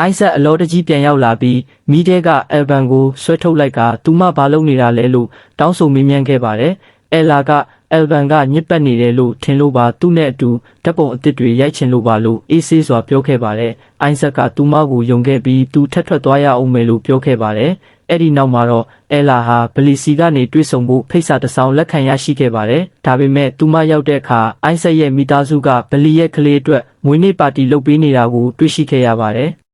အိုက်ဆက်အလောတကြီးပြန်ရောက်လာပြီးမိတဲ့ကအယ်ဗန်ကိုဆွဲထုတ်လိုက်ကသူမဘာလုပ်နေတာလဲလို့တောင်းဆိုမေးမြန်းခဲ့ပါတယ်။အယ်လာကအယ်ဗန်ကညစ်ပတ်နေတယ်လို့ထင်လို့ပါသူ့နဲ့အတူဓာတ်ပုံအစ်စ်တွေရိုက်ချင်လို့ပါလို့အေးဆေးစွာပြောခဲ့ပါတယ်။အိုက်ဆက်ကသူမကိုယုံခဲ့ပြီးသူထက်ထွက်သွားရအောင်မယ်လို့ပြောခဲ့ပါတယ်။အဲ့ဒီနောက်မှာတော့အယ်လာဟာဘလီစီကနေတွေ့ဆုံဖို့ဖိတ်စာတစ်စောင်လက်ခံရရှိခဲ့ပါတယ်။ဒါပေမဲ့သူမရောက်တဲ့အခါအိုက်ဆက်ရဲ့မိသားစုကဘလီရဲ့ကလေးအတွက်မွေးနေ့ပါတီလုပ်ပေးနေတာကိုတွေ့ရှိခဲ့ရပါတယ်။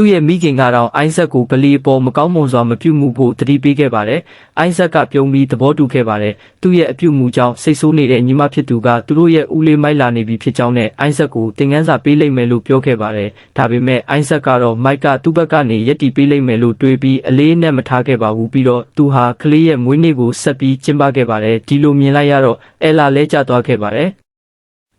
သူ့ရဲ့မိခင်ကတော့အိုက်ဇက်ကိုဗလီအပေါ်မကောင်းမွန်စွာမပြုမှုဖို့တတိပေးခဲ့ပါတယ်။အိုက်ဇက်ကပြုံးပြီးသဘောတူခဲ့ပါတယ်။သူ့ရဲ့အပြုမှုကြောင့်စိတ်ဆိုးနေတဲ့ညီမဖြစ်သူကသူတို့ရဲ့ဦးလေးမိုက်လာနေပြီဖြစ်ကြောင်းနဲ့အိုက်ဇက်ကိုတင်ငန်းစာပေးလိုက်မယ်လို့ပြောခဲ့ပါတယ်။ဒါပေမဲ့အိုက်ဇက်ကတော့မိုက်ကသူ့ဘက်ကနေယက်တီပေးလိုက်မယ်လို့တွေးပြီးအလေးနဲ့မထားခဲ့ပါဘူးပြီးတော့သူဟာကလေးရဲ့မွေးနေ့ကိုဆက်ပြီးကျင်းပခဲ့ပါတယ်။ဒီလိုမြင်လိုက်ရတော့အယ်လာလဲကျသွားခဲ့ပါတယ်။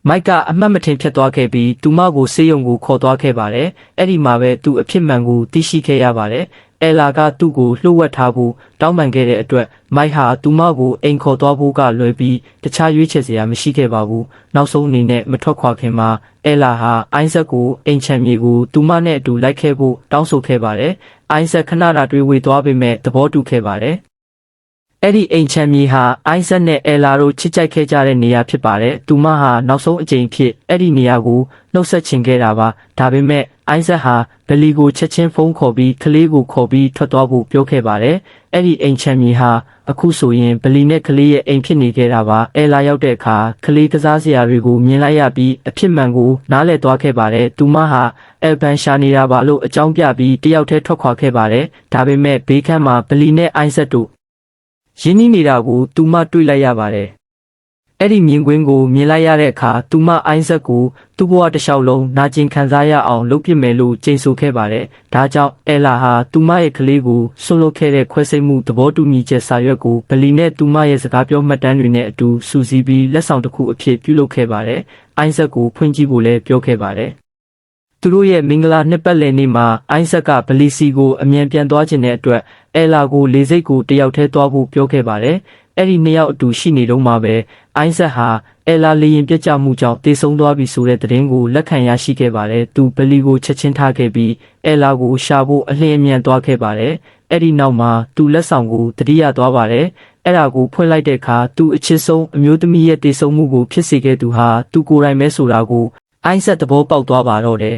မိုက်ကအမှတ်မထင်ဖြစ်သွားခဲ့ပြီးသူမကိုစေးရုံကိုခေါ်သွားခဲ့ပါတယ်။အဲ့ဒီမှာပဲသူအဖြစ်မှန်ကိုသိရှိခဲ့ရပါတယ်။အယ်လာကသူ့ကိုလှုပ်ဝက်ထားဖို့တောင်းပန်ခဲ့တဲ့အတွက်မိုက်ဟာသူမကိုအိမ်ခေါ်သွားဖို့ကလွယ်ပြီးတခြားရွေးချယ်စရာမရှိခဲ့ပါဘူး။နောက်ဆုံးအနေနဲ့မထွက်ခွာခင်မှာအယ်လာဟာအိုင်းဇက်ကိုအိမ်ချမ်းမြေကိုသူမနဲ့အတူလိုက်ခဲ့ဖို့တောင်းဆိုခဲ့ပါတယ်။အိုင်းဇက်ခဏတာတွေးဝေသွားပေမဲ့သဘောတူခဲ့ပါတယ်။ အဲ့ဒီအိမ်ချမ်းမြေဟာအိုက်ဇက်နဲ့အယ်လာတို့ချစ်ကြိုက်ခဲ့ကြတဲ့နေရာဖြစ်ပါတယ်။သူမဟာနောက်ဆုံးအကြိမ်ဖြစ်အဲ့ဒီနေရာကိုနှုတ်ဆက်ချင်ခဲ့တာပါ။ဒါပေမဲ့အိုက်ဇက်ဟာဘလီကိုချက်ချင်းဖုန်းခေါ်ပြီးကလေးကိုခေါ်ပြီးထွက်သွားဖို့ပြောခဲ့ပါတယ်။အဲ့ဒီအိမ်ချမ်းမြေဟာအခုဆိုရင်ဘလီနဲ့ကလေးရဲ့အိမ်ဖြစ်နေခဲ့တာပါ။အယ်လာရောက်တဲ့အခါကလေးကစားစရာတွေကိုမြင်လိုက်ရပြီးအဖြစ်မှန်ကိုနားလည်သွားခဲ့ပါတယ်။သူမဟာအယ်ဘန်ရှာနေတာပါလို့အကြောင်းပြပြီးတယောက်တည်းထွက်ခွာခဲ့ပါတယ်။ဒါပေမဲ့ဘေးခန်းမှာဘလီနဲ့အိုက်ဇက်တို့ ရင်းနှီးနေတာကိုသူမတွေ့လိုက်ရပါတယ်။အဲ့ဒီမြင်ကွင်းကိုမြင်လိုက်ရတဲ့အခါသူမအိုင်းဆက်ကိုသူ့ဘဝတစ်လျှောက်လုံးနာကျင်ခံစားရအောင်လုပ်ပြမယ်လို့ကြိမ်ဆိုခဲ့ပါတယ်။ဒါကြောင့်အယ်လာဟာသူမရဲ့ကလေးကိုဆွန့်လွတ်ခဲ့တဲ့ခွဲစိတ်မှုသဘောတူညီချက်စာရွက်ကိုဗလီနဲ့သူမရဲ့စကားပြောမှတ်တမ်းတွေနဲ့အတူစူးစီးပြီးလက်ဆောင်တစ်ခုအဖြစ်ပြုလုပ်ခဲ့ပါတယ်။အိုင်းဆက်ကိုဖွင့်ကြည့်ဖို့လည်းပြောခဲ့ပါတယ်။ သူတို့ရဲ့မင်္ဂလာနှစ်ပတ်လည်နေ့မှာအိုင်းဆက်ကဗလီစီကိုအမြန်ပြန်သွားခြင်းတဲ့အတွက်အဲလာကိုလေစိတ်ကိုတယောက်တည်းသွားဖို့ပြောခဲ့ပါတယ်။အဲ့ဒီနှစ်ယောက်အတူရှိနေတော့မှပဲအိုင်းဆက်ဟာအဲလာလေရင်ပြတ်ကျမှုကြောင့်တေဆုံးသွားပြီဆိုတဲ့သတင်းကိုလက်ခံရရှိခဲ့ပါတယ်။သူဗလီကိုချက်ချင်းထားခဲ့ပြီးအဲလာကိုရှာဖို့အလင်းအမြန်သွားခဲ့ပါတယ်။အဲ့ဒီနောက်မှာသူလက်ဆောင်ကိုတတိယသွားပါတယ်။အဲ့ဒါကိုဖွင့်လိုက်တဲ့အခါသူအချစ်ဆုံးအမျိုးသမီးရဲ့တေဆုံးမှုကိုဖြစ်စေခဲ့သူဟာသူကိုယ်တိုင်ပဲဆိုတာကိုအိုင်းဆက်သဘောပေါက်သွားပါတော့တယ်